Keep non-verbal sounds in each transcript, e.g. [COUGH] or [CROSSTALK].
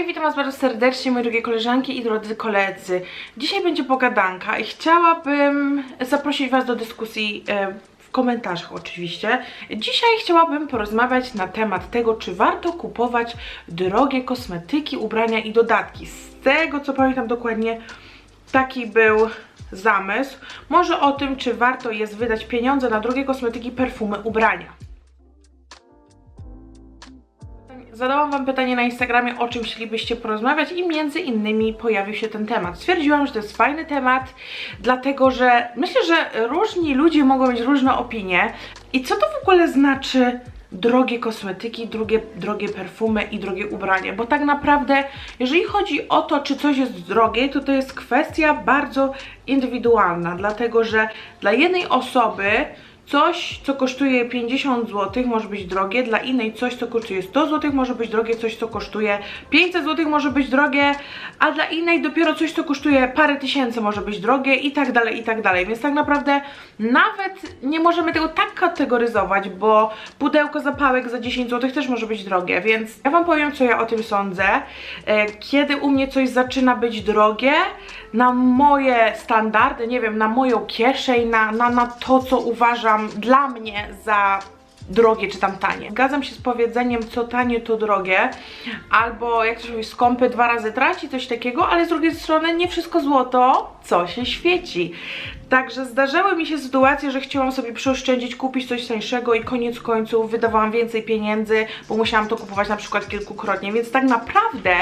Hej, witam was bardzo serdecznie, moje drogie koleżanki i drodzy koledzy. Dzisiaj będzie pogadanka i chciałabym zaprosić was do dyskusji e, w komentarzach oczywiście. Dzisiaj chciałabym porozmawiać na temat tego, czy warto kupować drogie kosmetyki, ubrania i dodatki. Z tego co pamiętam dokładnie, taki był zamysł. Może o tym, czy warto jest wydać pieniądze na drogie kosmetyki, perfumy, ubrania. Zadałam Wam pytanie na Instagramie, o czym chcielibyście porozmawiać i między innymi pojawił się ten temat. Stwierdziłam, że to jest fajny temat, dlatego że myślę, że różni ludzie mogą mieć różne opinie. I co to w ogóle znaczy drogie kosmetyki, drogie, drogie perfumy i drogie ubrania? Bo tak naprawdę, jeżeli chodzi o to, czy coś jest drogie, to to jest kwestia bardzo indywidualna, dlatego że dla jednej osoby Coś, co kosztuje 50 zł może być drogie, dla innej coś, co kosztuje 100 zł może być drogie, coś, co kosztuje 500 zł może być drogie, a dla innej dopiero coś, co kosztuje parę tysięcy może być drogie i tak dalej, i tak dalej. Więc tak naprawdę nawet nie możemy tego tak kategoryzować, bo pudełko zapałek za 10 zł też może być drogie, więc ja Wam powiem, co ja o tym sądzę. E, Kiedy u mnie coś zaczyna być drogie, na moje standardy, nie wiem, na moją kieszeń, na, na, na to, co uważam dla mnie za drogie czy tam tanie. Zgadzam się z powiedzeniem, co tanie to drogie, albo jak to się mówi, skąpy dwa razy traci, coś takiego, ale z drugiej strony nie wszystko złoto, co się świeci. Także zdarzały mi się sytuacje, że chciałam sobie przeoszczędzić, kupić coś tańszego i koniec końców wydawałam więcej pieniędzy, bo musiałam to kupować na przykład kilkukrotnie, więc tak naprawdę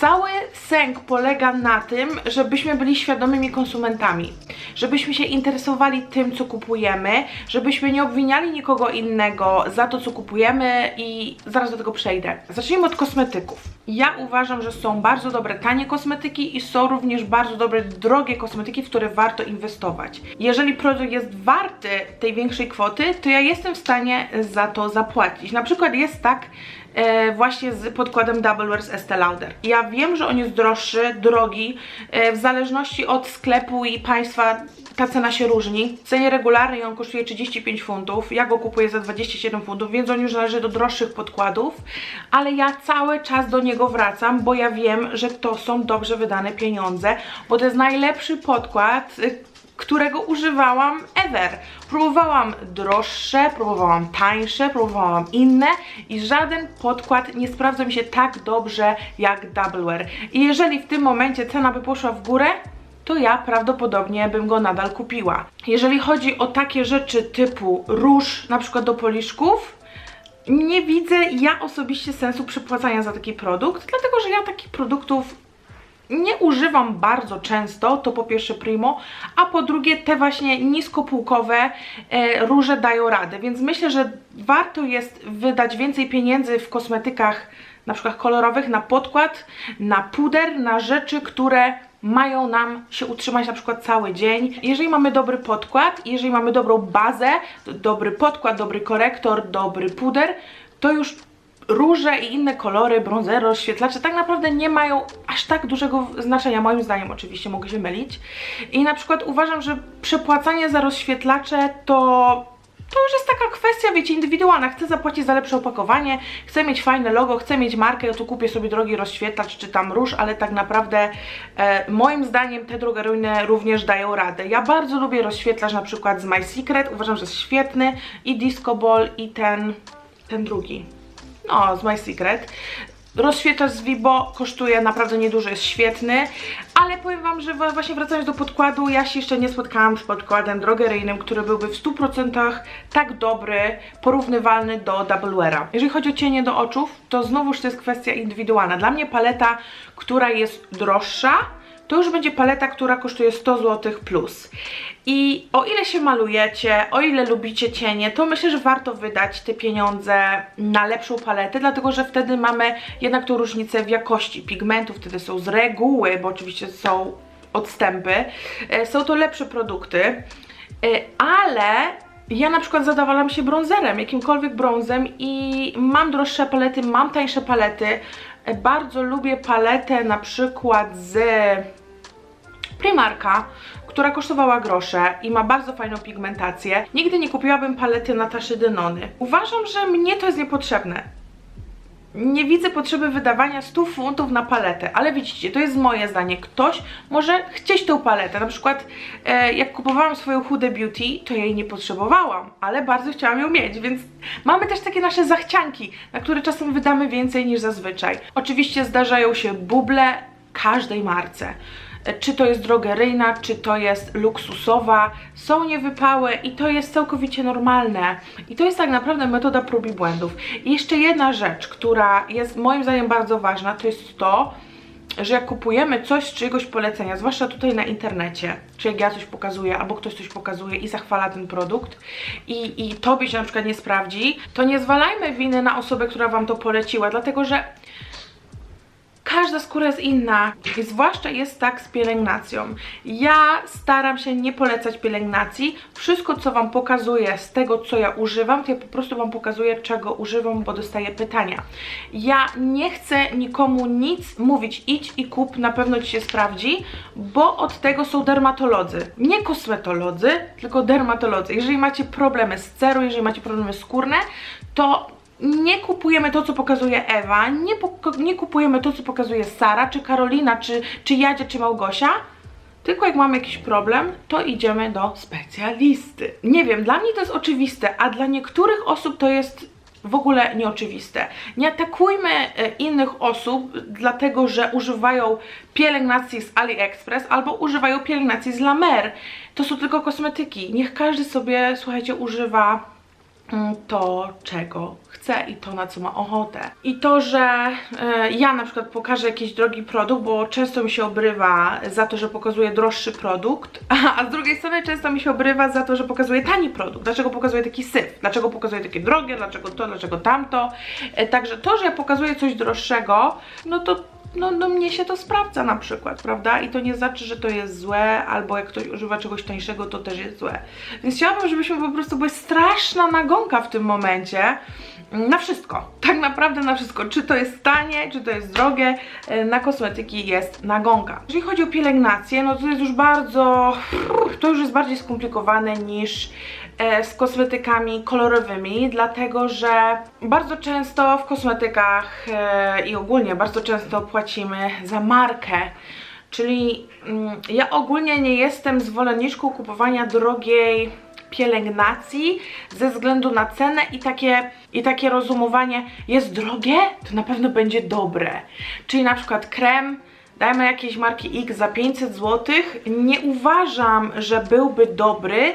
Cały sęk polega na tym, żebyśmy byli świadomymi konsumentami, żebyśmy się interesowali tym, co kupujemy, żebyśmy nie obwiniali nikogo innego za to, co kupujemy i zaraz do tego przejdę. Zacznijmy od kosmetyków. Ja uważam, że są bardzo dobre tanie kosmetyki i są również bardzo dobre drogie kosmetyki, w które warto inwestować. Jeżeli produkt jest warty tej większej kwoty, to ja jestem w stanie za to zapłacić. Na przykład jest tak, e, właśnie z podkładem Double Wear Estee Lauder. Ja wiem, że on jest droższy, drogi, e, w zależności od sklepu i państwa ta cena się różni. W cenie regularnej on kosztuje 35 funtów, ja go kupuję za 27 funtów, więc on już należy do droższych podkładów, ale ja cały czas do niego wracam, bo ja wiem, że to są dobrze wydane pieniądze, bo to jest najlepszy podkład, którego używałam ever. Próbowałam droższe, próbowałam tańsze, próbowałam inne i żaden podkład nie sprawdza mi się tak dobrze jak Double Wear. I jeżeli w tym momencie cena by poszła w górę, to ja prawdopodobnie bym go nadal kupiła. Jeżeli chodzi o takie rzeczy typu róż, na przykład do poliszków, nie widzę ja osobiście sensu przepłacania za taki produkt, dlatego że ja takich produktów nie używam bardzo często, to po pierwsze primo, a po drugie te właśnie niskopółkowe e, róże dają radę, więc myślę, że warto jest wydać więcej pieniędzy w kosmetykach na przykład kolorowych na podkład, na puder, na rzeczy, które mają nam się utrzymać na przykład cały dzień. Jeżeli mamy dobry podkład, jeżeli mamy dobrą bazę, dobry podkład, dobry korektor, dobry puder, to już róże i inne kolory, brązery, rozświetlacze tak naprawdę nie mają aż tak dużego znaczenia, moim zdaniem oczywiście, mogę się mylić. I na przykład uważam, że przepłacanie za rozświetlacze to to już jest taka kwestia, wiecie, indywidualna. Chcę zapłacić za lepsze opakowanie, chcę mieć fajne logo, chcę mieć markę, ja tu kupię sobie drogi rozświetlacz czy tam róż, ale tak naprawdę e, moim zdaniem te drogeryjne również dają radę. Ja bardzo lubię rozświetlacz na przykład z My Secret, uważam, że jest świetny i Disco Ball i ten, ten drugi. No, z My Secret. Rozświetlacz z Vibo kosztuje naprawdę niedużo, jest świetny, ale powiem Wam, że właśnie wracając do podkładu, ja się jeszcze nie spotkałam z podkładem drogeryjnym, który byłby w 100% tak dobry, porównywalny do Double Weara. Jeżeli chodzi o cienie do oczów, to znowuż to jest kwestia indywidualna. Dla mnie paleta, która jest droższa, to już będzie paleta, która kosztuje 100 zł plus. I o ile się malujecie, o ile lubicie cienie, to myślę, że warto wydać te pieniądze na lepszą paletę, dlatego że wtedy mamy jednak tą różnicę w jakości pigmentów, wtedy są z reguły, bo oczywiście są odstępy, e, są to lepsze produkty, e, ale ja na przykład zadawalam się bronzerem, jakimkolwiek brązem i mam droższe palety, mam tańsze palety. Bardzo lubię paletę na przykład z Primarka, która kosztowała grosze i ma bardzo fajną pigmentację. Nigdy nie kupiłabym palety Nataszy Denony. Uważam, że mnie to jest niepotrzebne. Nie widzę potrzeby wydawania 100 funtów na paletę, ale widzicie, to jest moje zdanie. Ktoś może chcieć tą paletę. Na przykład, e, jak kupowałam swoją Huda Beauty, to jej nie potrzebowałam, ale bardzo chciałam ją mieć, więc mamy też takie nasze zachcianki, na które czasem wydamy więcej niż zazwyczaj. Oczywiście zdarzają się buble każdej marce czy to jest drogeryjna, czy to jest luksusowa, są niewypałe i to jest całkowicie normalne. I to jest tak naprawdę metoda prób i błędów. I jeszcze jedna rzecz, która jest moim zdaniem bardzo ważna, to jest to, że jak kupujemy coś z czyjegoś polecenia, zwłaszcza tutaj na internecie, czy jak ja coś pokazuję, albo ktoś coś pokazuje i zachwala ten produkt i, i tobie się na przykład nie sprawdzi, to nie zwalajmy winy na osobę, która wam to poleciła, dlatego że każda skóra jest inna i zwłaszcza jest tak z pielęgnacją. Ja staram się nie polecać pielęgnacji. Wszystko, co Wam pokazuję z tego, co ja używam, to ja po prostu Wam pokazuję, czego używam, bo dostaję pytania. Ja nie chcę nikomu nic mówić, idź i kup, na pewno Ci się sprawdzi, bo od tego są dermatolodzy. Nie kosmetolodzy, tylko dermatolodzy. Jeżeli macie problemy z cerą, jeżeli macie problemy skórne, to nie kupujemy to, co pokazuje Ewa, nie, nie kupujemy to, co pokazuje Sara, czy Karolina, czy, czy Jadzia, czy Małgosia, tylko jak mamy jakiś problem, to idziemy do specjalisty. Nie wiem, dla mnie to jest oczywiste, a dla niektórych osób to jest w ogóle nieoczywiste. Nie atakujmy e, innych osób, dlatego że używają pielęgnacji z AliExpress albo używają pielęgnacji z La Mer. To są tylko kosmetyki. Niech każdy sobie, słuchajcie, używa to, czego chce i to, na co ma ochotę. I to, że y, ja na przykład pokażę jakiś drogi produkt, bo często mi się obrywa za to, że pokazuję droższy produkt, [LAUGHS] a, a z drugiej strony często mi się obrywa za to, że pokazuję tani produkt. Dlaczego pokazuję taki syf? Dlaczego pokazuję takie drogie? Dlaczego to? Dlaczego tamto? Y, także to, że ja pokazuję coś droższego, no to no, no mnie się to sprawdza na przykład, prawda? I to nie znaczy, że to jest złe, albo jak ktoś używa czegoś tańszego, to też jest złe. Więc chciałabym, żebyśmy po prostu były straszna nagonka w tym momencie, na wszystko, [LAUGHS] tak naprawdę na wszystko, czy to jest tanie, czy to jest drogie, e, na kosmetyki jest nagonka. Jeżeli chodzi o pielęgnację, no to jest już bardzo, to już jest bardziej skomplikowane niż z kosmetykami kolorowymi, dlatego że bardzo często w kosmetykach e, i ogólnie bardzo często płacimy za markę, Czyli mm, ja ogólnie nie jestem zwolenniczką kupowania drogiej pielęgnacji ze względu na cenę i takie, i takie rozumowanie jest drogie, to na pewno będzie dobre. Czyli na przykład krem dajmy jakiejś marki X za 500 zł, nie uważam, że byłby dobry,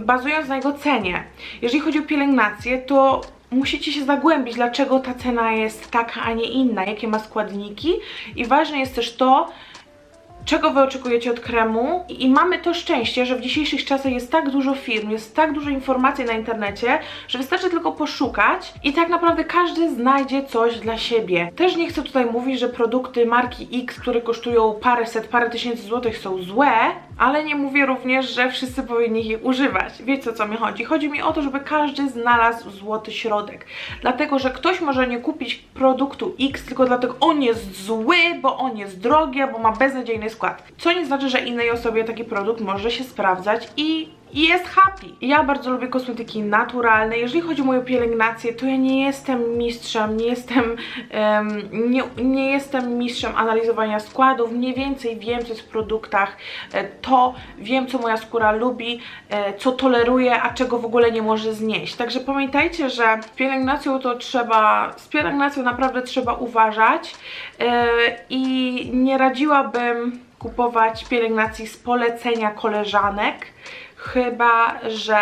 bazując na jego cenie. Jeżeli chodzi o pielęgnację, to musicie się zagłębić, dlaczego ta cena jest taka, a nie inna, jakie ma składniki i ważne jest też to, czego Wy oczekujecie od kremu i mamy to szczęście, że w dzisiejszych czasach jest tak dużo firm, jest tak dużo informacji na internecie, że wystarczy tylko poszukać i tak naprawdę każdy znajdzie coś dla siebie. Też nie chcę tutaj mówić, że produkty marki X, które kosztują paręset, parę tysięcy złotych są złe, ale nie mówię również, że wszyscy powinni ich używać. Wiecie o co mi chodzi? Chodzi mi o to, żeby każdy znalazł złoty środek. Dlatego, że ktoś może nie kupić produktu X tylko dlatego on jest zły, bo on jest drogi, bo ma beznadziejny skład. Co nie znaczy, że innej osobie taki produkt może się sprawdzać i i jest happy. Ja bardzo lubię kosmetyki naturalne. Jeżeli chodzi o moją pielęgnację, to ja nie jestem mistrzem, nie jestem, um, nie, nie jestem mistrzem analizowania składów. Mniej więcej wiem, co jest w produktach, e, to wiem, co moja skóra lubi, e, co toleruje, a czego w ogóle nie może znieść. Także pamiętajcie, że z pielęgnacją to trzeba, z pielęgnacją naprawdę trzeba uważać e, i nie radziłabym kupować pielęgnacji z polecenia koleżanek, chyba że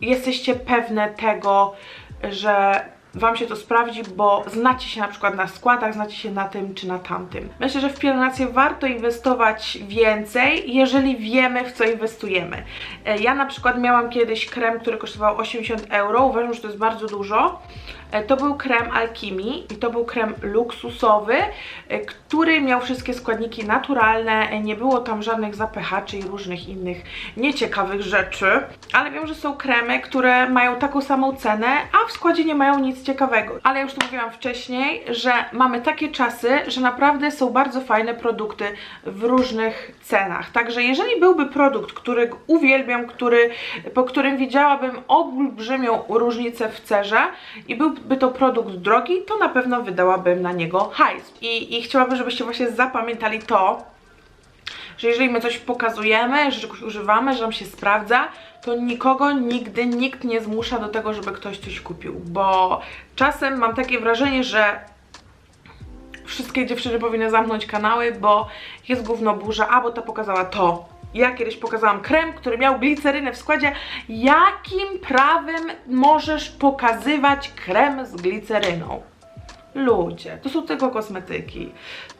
jesteście pewne tego, że Wam się to sprawdzi, bo znacie się na przykład na składach, znacie się na tym czy na tamtym. Myślę, że w pielęgnację warto inwestować więcej, jeżeli wiemy w co inwestujemy. E, ja na przykład miałam kiedyś krem, który kosztował 80 euro, uważam, że to jest bardzo dużo. E, to był krem Alchemy i to był krem luksusowy, e, który miał wszystkie składniki naturalne, e, nie było tam żadnych zapychaczy i różnych innych nieciekawych rzeczy, ale wiem, że są kremy, które mają taką samą cenę, a w składzie nie mają nic ciekawego. Ale już to mówiłam wcześniej, że mamy takie czasy, że naprawdę są bardzo fajne produkty w różnych cenach. Także jeżeli byłby produkt, który uwielbiam, który, po którym widziałabym olbrzymią różnicę w cerze i był by to produkt drogi, to na pewno wydałabym na niego hajs. I, I chciałabym, żebyście właśnie zapamiętali to, że jeżeli my coś pokazujemy, że czegoś używamy, że nam się sprawdza, to nikogo nigdy nikt nie zmusza do tego, żeby ktoś coś kupił, bo czasem mam takie wrażenie, że wszystkie dziewczyny powinny zamknąć kanały, bo jest gówno burza, a bo ta pokazała to. Ja kiedyś pokazałam krem, który miał glicerynę w składzie. Jakim prawem możesz pokazywać krem z gliceryną? Ludzie, to są tylko kosmetyki.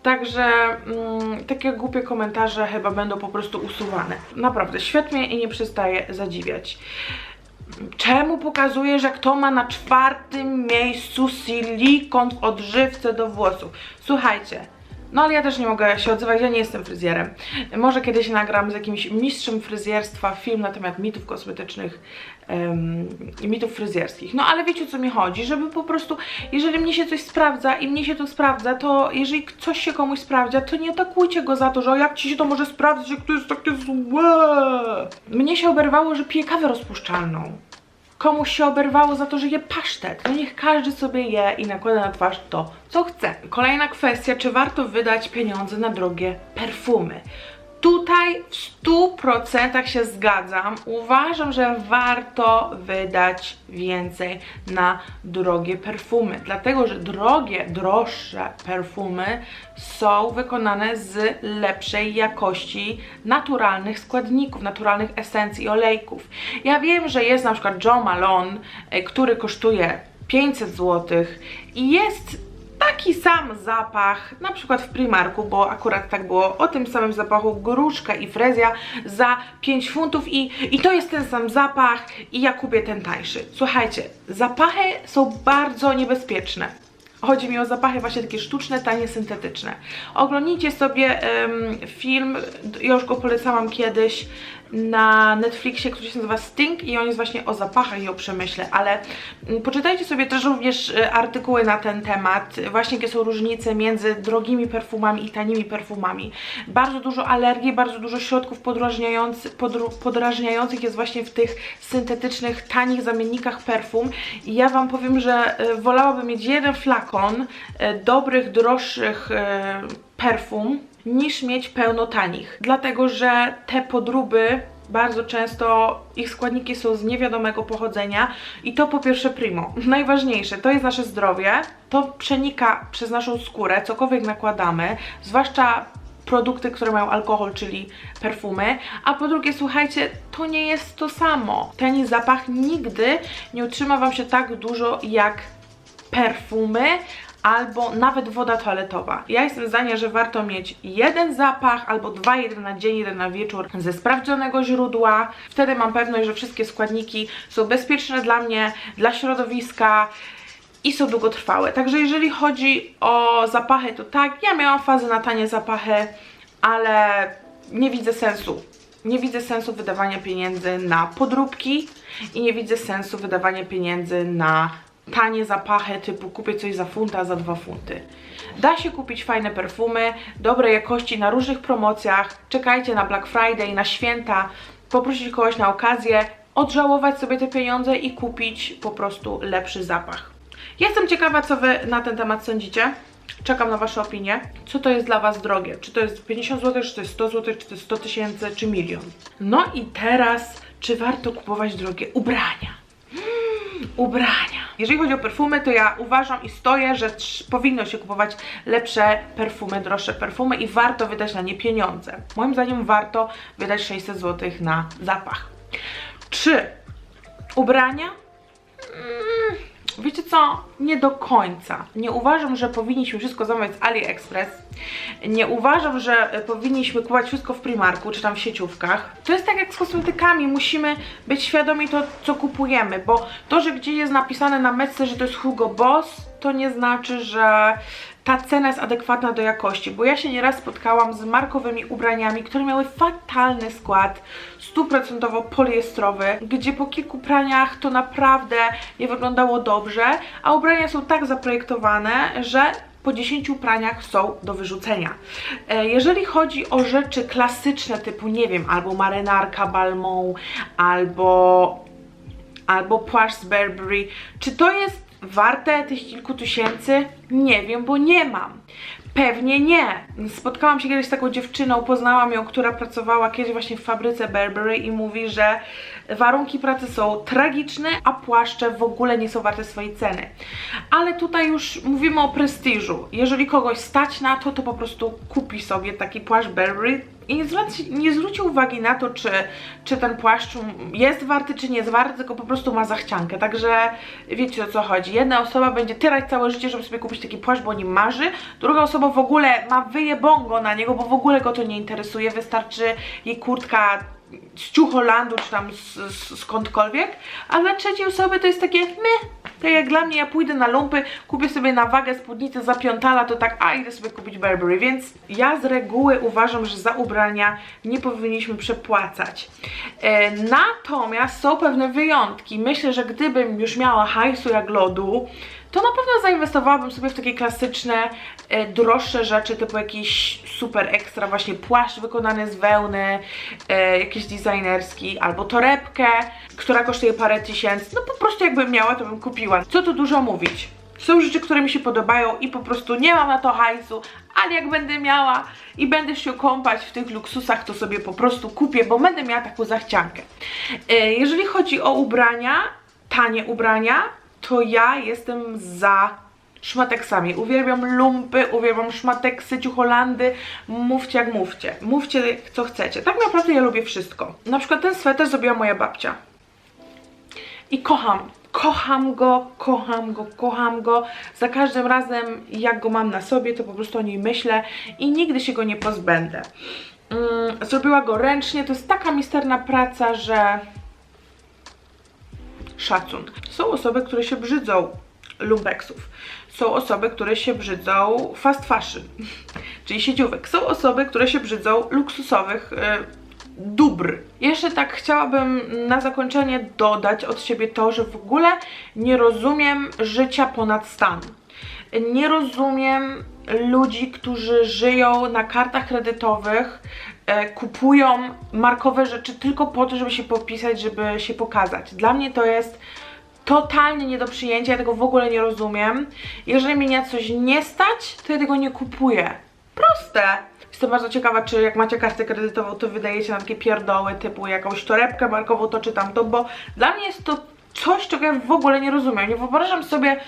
Także mm, takie głupie komentarze chyba będą po prostu usuwane. Naprawdę, świat mnie i nie przestaje zadziwiać. Czemu pokazuje, że kto ma na czwartym miejscu silikon w odżywce do włosów? Słuchajcie, no ale ja też nie mogę się odzywać, ja nie jestem fryzjerem. Może kiedyś nagram z jakimś mistrzem fryzjerstwa film na temat mitów kosmetycznych i mitów fryzjerskich. No ale wiecie o co mi chodzi, żeby po prostu, jeżeli mnie się coś sprawdza i mnie się to sprawdza, to jeżeli coś się komuś sprawdza, to nie atakujcie go za to, że jak ci się to może sprawdzić, jak to jest takie złe. Mnie się oberwało, że piję kawę rozpuszczalną komuś się oberwało za to, że je pasztet. No niech każdy sobie je i nakłada na twarz to, co chce. Kolejna kwestia, czy warto wydać pieniądze na drogie perfumy? Tutaj w 100% się zgadzam. Uważam, że warto wydać więcej na drogie perfumy, dlatego że drogie, droższe perfumy są wykonane z lepszej jakości naturalnych składników, naturalnych esencji i olejków. Ja wiem, że jest na przykład Joe Malone, y, który kosztuje 500 zł i jest taki sam zapach, na przykład w Primarku, bo akurat tak było, o tym samym zapachu gruszka i frezja za 5 funtów i, i to jest ten sam zapach i ja kupię ten tańszy. Słuchajcie, zapachy są bardzo niebezpieczne. Chodzi mi o zapachy właśnie takie sztuczne, tanie, syntetyczne. Oglądnijcie sobie em, film, ja już go polecałam kiedyś na Netflixie, który się nazywa Sting i on jest właśnie o zapachach i o przemyśle, ale mm, poczytajcie sobie też również e, artykuły na ten temat, właśnie jakie są różnice między drogimi perfumami i tanimi perfumami. Bardzo dużo alergii, bardzo dużo środków podrażniających, jest właśnie w tych syntetycznych, tanich zamiennikach perfum i ja Wam powiem, że e, wolałabym mieć jeden flakon e, dobrych, droższych perfum, niż mieć pełno tanich. Dlatego, że te podróby bardzo często ich składniki są z niewiadomego pochodzenia i to po pierwsze primo. [LAUGHS] Najważniejsze, to jest nasze zdrowie, to przenika przez naszą skórę, cokolwiek nakładamy, zwłaszcza produkty, które mają alkohol, czyli perfumy, a po drugie, słuchajcie, to nie jest to samo. Ten zapach nigdy nie utrzyma Wam się tak dużo jak perfumy, albo nawet woda toaletowa. Ja jestem zdania, że warto mieć jeden zapach albo dwa, jeden na dzień, jeden na wieczór ze sprawdzonego źródła. Wtedy mam pewność, że wszystkie składniki są bezpieczne dla mnie, dla środowiska i są długotrwałe. Także jeżeli chodzi o zapachy, to tak, ja miałam fazę na tanie zapachy, ale nie widzę sensu. Nie widzę sensu wydawania pieniędzy na podróbki i nie widzę sensu wydawania pieniędzy na tanie zapachy typu kupię coś za funta, za dwa funty. Da się kupić fajne perfumy, dobrej jakości na różnych promocjach. Czekajcie na Black Friday, na święta, poprosić kogoś na okazję, odżałować sobie te pieniądze i kupić po prostu lepszy zapach. Jestem ciekawa, co Wy na ten temat sądzicie. Czekam na Wasze opinie. Co to jest dla Was drogie? Czy to jest 50 zł, czy to jest 100 zł, czy to jest 100 tysięcy, czy milion? No i teraz, czy warto kupować drogie ubrania? ubrania. Jeżeli chodzi o perfumy, to ja uważam i stoję, że powinno się kupować lepsze perfumy, droższe perfumy i warto wydać na nie pieniądze. Moim zdaniem warto wydać 600 zł na zapach. Czy ubrania? Mm, wiecie co? Nie do końca. Nie uważam, że powinniśmy wszystko zamawiać z AliExpress. Nie uważam, że powinniśmy kupować wszystko w Primarku czy tam w sieciówkach. To jest tak jak z kosmetykami. Musimy być świadomi to, co kupujemy, bo to, że gdzieś jest napisane na metce, że to jest Hugo Boss, to nie znaczy, że ta cena jest adekwatna do jakości, bo ja się nieraz spotkałam z markowymi ubraniami, które miały fatalny skład, stuprocentowo poliestrowy, gdzie po kilku praniach to naprawdę nie wyglądało dobrze, a ubrania są tak zaprojektowane, że po 10 praniach są do wyrzucenia. E, jeżeli chodzi o rzeczy klasyczne typu, nie wiem, albo marynarka Balmont, albo albo płaszcz Burberry, czy to jest warte tych kilku tysięcy? Nie wiem, bo nie mam. Pewnie nie. Spotkałam się kiedyś z taką dziewczyną, poznałam ją, która pracowała kiedyś właśnie w fabryce Burberry i mówi, że warunki pracy są tragiczne, a płaszcze w ogóle nie są warte swojej ceny. Ale tutaj już mówimy o prestiżu. Jeżeli kogoś stać na to, to po prostu kupi sobie taki płaszcz Burberry i nie zwróci, nie uwagi na to, czy, czy ten płaszcz jest warty, czy nie jest warty, tylko po prostu ma zachciankę. Także wiecie o co chodzi. Jedna osoba będzie tyrać całe życie, żeby sobie kupić taki płaszcz, bo o nim marzy. Druga osoba w ogóle ma wyjebongo na niego, bo w ogóle go to nie interesuje. Wystarczy jej kurtka z Ciucholandu, czy tam z, z, skądkolwiek. A dla trzeciej osoby to jest takie my. Tak jak dla mnie, ja pójdę na lumpy, kupię sobie na wagę spódnicę za piątala, to tak, a idę sobie kupić Burberry, więc ja z reguły uważam, że za ubrania nie powinniśmy przepłacać. E, natomiast są pewne wyjątki. Myślę, że gdybym już miała hajsu jak lodu, to na pewno zainwestowałabym sobie w takie klasyczne, e, droższe rzeczy, typu jakiś super ekstra właśnie płaszcz wykonany z wełny, e, jakiś designerski, albo torebkę, która kosztuje parę tysięcy. No po prostu jakbym miała, to bym kupiła. Co tu dużo mówić. Są rzeczy, które mi się podobają i po prostu nie mam na to hajsu, ale jak będę miała i będę się kąpać w tych luksusach, to sobie po prostu kupię, bo będę miała taką zachciankę. E, Jeżeli chodzi o ubrania, tanie ubrania, to ja jestem za szmateksami. Uwielbiam lumpy, uwielbiam szmateksy, ciucholandy. Mówcie jak mówcie. Mówcie co chcecie. Tak naprawdę ja lubię wszystko. Na przykład ten sweter zrobiła moja babcia. I kocham. Kocham go, kocham go, kocham go. Za każdym razem, jak go mam na sobie, to po prostu o niej myślę i nigdy się go nie pozbędę. Mm, zrobiła go ręcznie. To jest taka misterna praca, że szacun. Są osoby, które się brzydzą lumpeksów. Są osoby, które się brzydzą fast fashion, [LAUGHS] czyli sieciówek. Są osoby, które się brzydzą luksusowych e, dóbr. Jeszcze tak chciałabym na zakończenie dodać od siebie to, że w ogóle nie rozumiem życia ponad stan. Nie rozumiem ludzi, którzy żyją na kartach kredytowych, kupują markowe rzeczy tylko po to, żeby się popisać, żeby się pokazać. Dla mnie to jest totalnie nie do przyjęcia, ja tego w ogóle nie rozumiem. Jeżeli mnie na coś nie stać, to ja tego nie kupuję. Proste. Jestem bardzo ciekawa, czy jak macie kartę kredytową, to wydajecie na takie pierdoły typu jakąś torebkę markową, to czy tamto, bo dla mnie jest to coś, czego ja w ogóle nie rozumiem. Nie wyobrażam sobie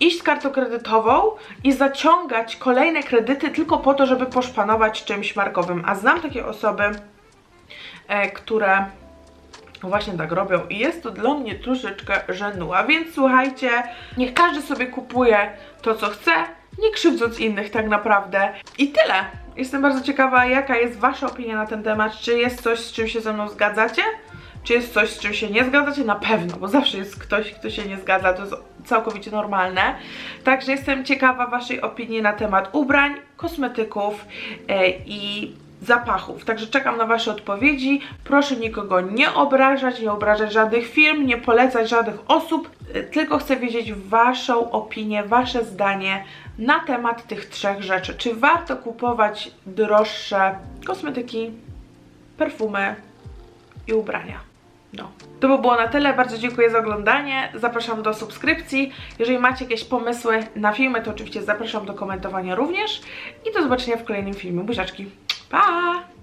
iść z kartą kredytową i zaciągać kolejne kredyty tylko po to, żeby poszpanować czymś markowym. A znam takie osoby, e, które właśnie tak robią i jest to dla mnie troszeczkę żenuła, więc słuchajcie, niech każdy sobie kupuje to, co chce, nie krzywdząc innych tak naprawdę. I tyle. Jestem bardzo ciekawa, jaka jest Wasza opinia na ten temat. Czy jest coś, z czym się ze mną zgadzacie? Czy jest coś, z czym się nie zgadzacie? Na pewno, bo zawsze jest ktoś, kto się nie zgadza, to jest całkowicie normalne. Także jestem ciekawa Waszej opinii na temat ubrań, kosmetyków e, i zapachów. Także czekam na Wasze odpowiedzi. Proszę nikogo nie obrażać, nie obrażać żadnych firm, nie polecać żadnych osób, e, tylko chcę wiedzieć Waszą opinię, Wasze zdanie na temat tych trzech rzeczy. Czy warto kupować droższe kosmetyki, perfumy i ubrania? No. To by było na tyle. Bardzo dziękuję za oglądanie. Zapraszam do subskrypcji. Jeżeli macie jakieś pomysły na filmy, to oczywiście zapraszam do komentowania również. I do zobaczenia w kolejnym filmie. Buziaczki. Pa!